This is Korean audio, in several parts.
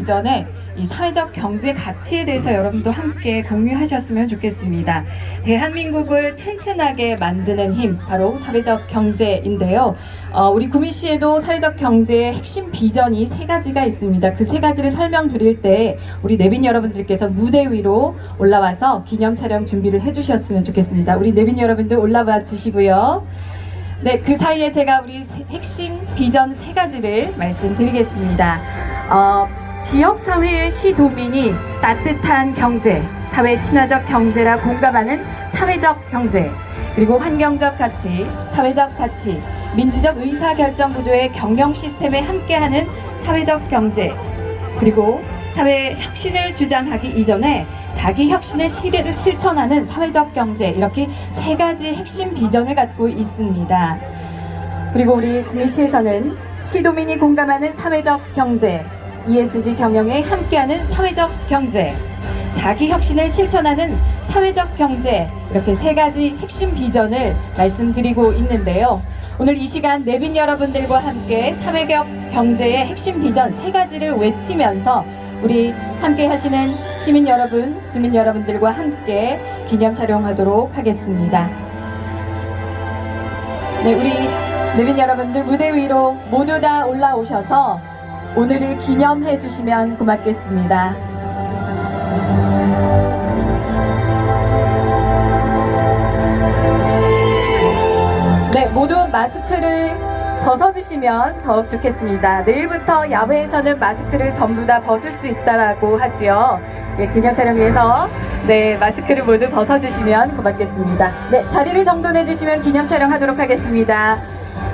이전에 이 사회적 경제 가치에 대해서 여러분도 함께 공유하셨으면 좋겠습니다. 대한민국을 튼튼하게 만드는 힘, 바로 사회적 경제인데요. 어, 우리 구미시에도 사회적 경제의 핵심 비전이 세 가지가 있습니다. 그 세 가지를 설명드릴 때 우리 내빈 여러분들께서 무대 위로 올라와서 기념 촬영 준비를 해주셨으면 좋겠습니다. 우리 내빈 여러분들 올라와 주시고요. 네, 그 사이에 제가 우리 세- 핵심 비전 세 가지를 말씀드리겠습니다. 어, 지역사회의 시도민이 따뜻한 경제, 사회 친화적 경제라 공감하는 사회적 경제, 그리고 환경적 가치, 사회적 가치, 민주적 의사결정 구조의 경영 시스템에 함께하는 사회적 경제, 그리고 사회 혁신을 주장하기 이전에 자기 혁신의 시대를 실천하는 사회적 경제 이렇게 세 가지 핵심 비전을 갖고 있습니다. 그리고 우리 구미시에서는 시도민이 공감하는 사회적 경제, ESG 경영에 함께하는 사회적 경제, 자기 혁신을 실천하는 사회적 경제 이렇게 세 가지 핵심 비전을 말씀드리고 있는데요. 오늘 이 시간 내빈 여러분들과 함께 사회적 경제의 핵심 비전 세 가지를 외치면서 우리 함께 하시는 시민 여러분, 주민 여러분들과 함께 기념 촬영하도록 하겠습니다. 네, 우리 내빈 여러분들 무대 위로 모두 다 올라오셔서 오늘을 기념해 주시면 고맙겠습니다. 네, 모두 마스크를 벗어주시면 더욱 좋겠습니다. 내일부터 야외에서는 마스크를 전부 다 벗을 수 있다라고 하지요. 예, 기념 촬영 위해서 네 마스크를 모두 벗어주시면 고맙겠습니다. 네, 자리를 정돈해 주시면 기념 촬영하도록 하겠습니다.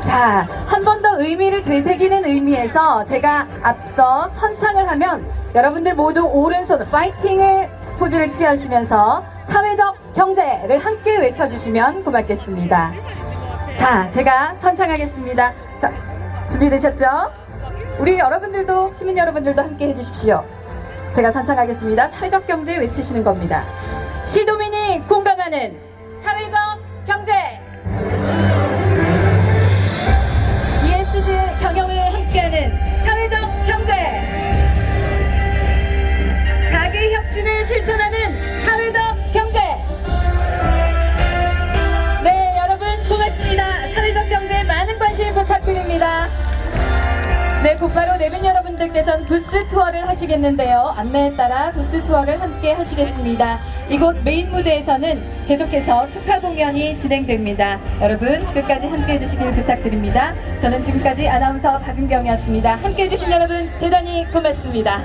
자, 한 번 더 의미를 되새기는 의미에서 제가 앞서 선창을 하면 여러분들 모두 오른손 파이팅을 포즈를 취하시면서 사회적 경제를 함께 외쳐주시면 고맙겠습니다. 자, 제가 선창하겠습니다. 자, 준비되셨죠? 우리 여러분들도, 시민 여러분들도 함께 해주십시오. 제가 선창하겠습니다. 사회적 경제 외치시는 겁니다. 시도민이 공감하는 사회적 경제! 네, 곧바로 내빈 여러분들께서는 부스 투어를 하시겠는데요. 안내에 따라 부스 투어를 함께 하시겠습니다. 이곳 메인 무대에서는 계속해서 축하 공연이 진행됩니다. 여러분 끝까지 함께 해주시길 부탁드립니다. 저는 지금까지 아나운서 박은경이었습니다. 함께 해주신 여러분 대단히 고맙습니다.